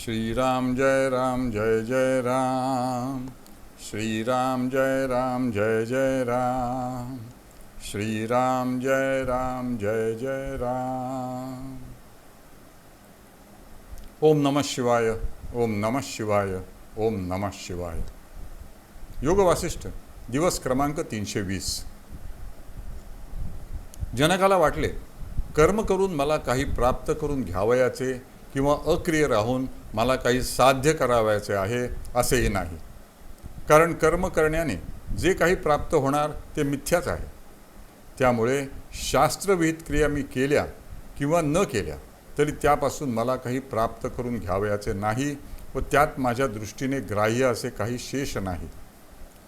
श्रीराम जय राम जय जय राम। श्रीराम जय राम जय जय राम। श्रीराम जय राम जय जय राम। ओम नमः शिवाय ओम नमः शिवाय ओम नमः शिवाय। योग वासिष्ठ दिवस क्रमांक तीनशे वीस। जनकाला वाटले कर्म करून मला काही प्राप्त करून घ्यावयाचे किंवा अक्रिय राहून मला काही साध्य करावयाचे आहे असेही नाही. कारण कर्म करण्याने जे काही प्राप्त होणार ते मिथ्याच आहे. त्यामुळे शास्त्रविहित क्रिया मी केल्या किंवा न केल्या तरी त्यापासून मला काही प्राप्त करून घ्यावयाचे नाही व त्यात माझ्या दृष्टीने ग्राह्य असे काही शेष नाही.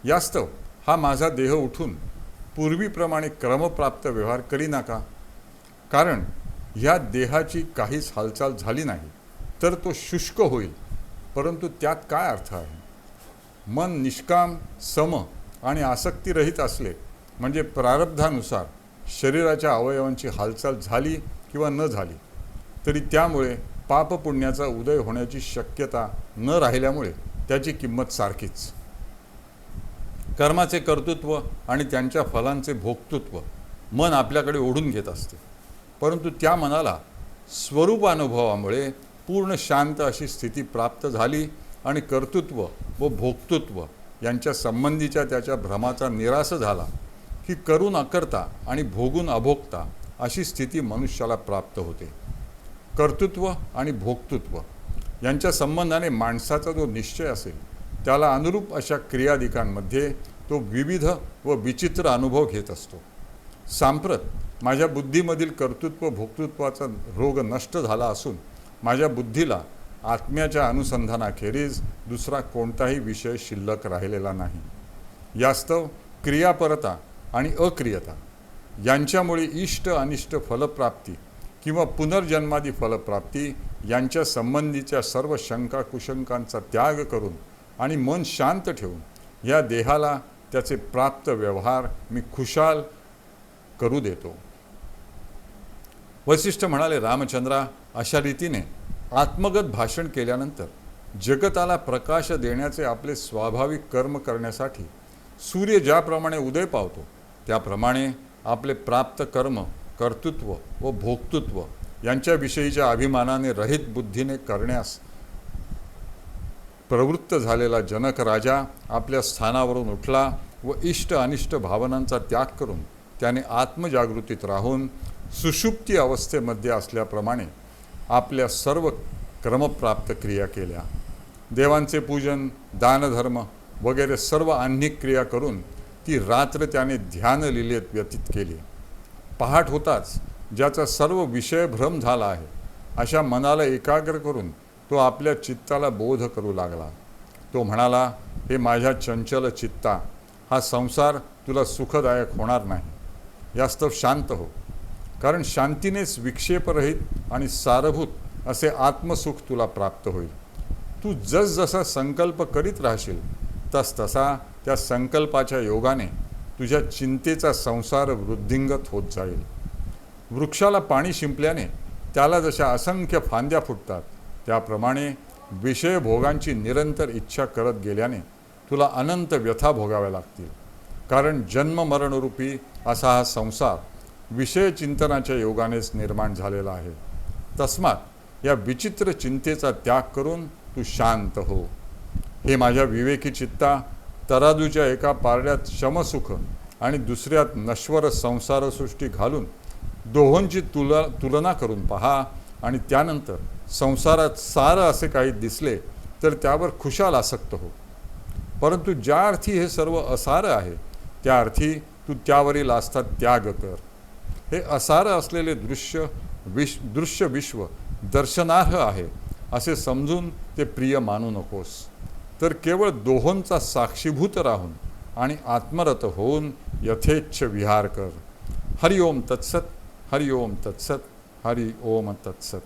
यास्तव हा माझा देह उठून पूर्वीप्रमाणे क्रमप्राप्त व्यवहार करी नका कारण ह्या देहाची काहीच हालचाल झाली नाही तर तो शुष्क होईल. परंतु त्यात काय अर्थ आहे? मन निष्काम सम आणि आसक्तीरहित असले म्हणजे प्रारब्धानुसार शरीराच्या अवयवांची हालचाल झाली किंवा न झाली तरी त्यामुळे पापपुण्याचा उदय होण्याची शक्यता न राहिल्यामुळे त्याची किंमत सारखीच. कर्माचे कर्तृत्व आणि त्यांच्या फलांचे भोक्तृत्व मन आपल्याकडे ओढून घेत असते. परंतु त्या मनाला स्वरूप अनुभवामुळे पूर्ण शांत अशी स्थिती प्राप्त झाली आणि कर्तृत्व व भोक्तृत्व यांच्या संबंधीच्या त्याच्या भ्रमाचा निराश झाला की करून अकर्ता आणि भोगून अभोगता अशी स्थिती मनुष्याला प्राप्त होते. कर्तृत्व आणि भोक्तृत्व यांच्या संबंधाने माणसाचा जो निश्चय असेल त्याला अनुरूप अशा क्रियादिकांमध्ये तो विविध व विचित्र अनुभव घेत असतो. सांप्रत माझ्या बुद्धीमधील कर्तृत्व भोक्तृत्वाचा रोग नष्ट झाला असून माझ्या बुद्धीला आत्म्याच्या अनुसंधानाखेरीज दुसरा कोणताही विषय शिल्लक राहिलेला नाही. यास्तव क्रियापरता आणि अक्रियता यांच्यामुळे इष्ट अनिष्ट फलप्राप्ती किंवा पुनर्जन्मादी फलप्राप्ती यांच्या संबंधीच्या सर्व शंका कुशंकांचा त्याग करून आणि मन शांत ठेवून या देहाला त्याचे प्राप्त व्यवहार मी खुशाल करू देतो. वशिष्ठ म्हणाले रामचंद्रा अशा रीतीने आत्मगत भाषण केल्यानंतर जगताला प्रकाश देण्याचे आपले स्वाभाविक कर्म करण्यासाठी सूर्य ज्याप्रमाणे उदय पावतो त्याप्रमाणे आपले प्राप्त कर्म कर्तृत्व व भोक्तृत्व यांच्याविषयीच्या अभिमानाने रहित बुद्धीने करण्यास प्रवृत्त झालेला जनक राजा आपल्या स्थानावरून उठला व इष्ट अनिष्ट भावनांचा त्याग करून त्याने आत्मजागृतीत राहून सुषुप्ती अवस्थेमध्ये असल्याप्रमाणे आपल्या सर्व क्रमप्राप्त क्रिया केल्या. देवांचे पूजन दानधर्म वगैरे सर्व आह्निक क्रिया करून ती रात्र त्याने ध्यान लिलेत व्यतीत केली. पहाट होताच ज्याचा सर्व विषयभ्रम झाला आहे अशा मनाला एकाग्र करून तो आपल्या चित्ताला बोध करू लागला. तो म्हणाला हे माझ्या चंचल चित्ता हा संसार तुला सुखदायक होणार नाही. यास्तव शांत हो. कारण शांतीनेच विक्षेपरहित आणि सारभूत असे आत्मसुख तुला प्राप्त होईल. तू जसजसा संकल्प करीत राहशील तस तसा त्या संकल्पाच्या योगाने तुझ्या चिंतेचा संसार वृद्धिंगत होत जाईल. वृक्षाला पाणी शिंपल्याने त्याला जशा असंख्य फांद्या फुटतात त्याप्रमाणे विषयभोगांची निरंतर इच्छा करत गेल्याने तुला अनंत व्यथा भोगाव्या लागतील. कारण जन्ममरणरूपी असा हा संसार विषय चिंतनाच्या योगानेच निर्माण झालेला आहे. तस्मात या विचित्र चिंतेचा त्याग करून तू शांत हो. हे माझ्या विवेकी चित्ता तराजूच्या एका पारड्यात शमसुख आणि दुसऱ्यात नश्वर संसारसृष्टी घालून दोहोंची तुला तुलना करून पहा आणि त्यानंतर संसारात सारं असे काही दिसले तर त्यावर खुशाल आसक्त हो. परंतु ज्या अर्थी हे सर्व असारं आहे त्या अर्थी तू त्यावरील आस्था त्याग कर. हे असार असलेले दृश्य विश दृश्य विश्व दर्शनार्ह आहे असे समजून ते प्रिय मानू नकोस. तर केवळ दोहोंचा साक्षीभूत राहून आणि आत्मरत होऊन यथेच्छ विहार कर. हरि ओम तत्सत हरि ओम तत्सत हरि ओम तत्सत.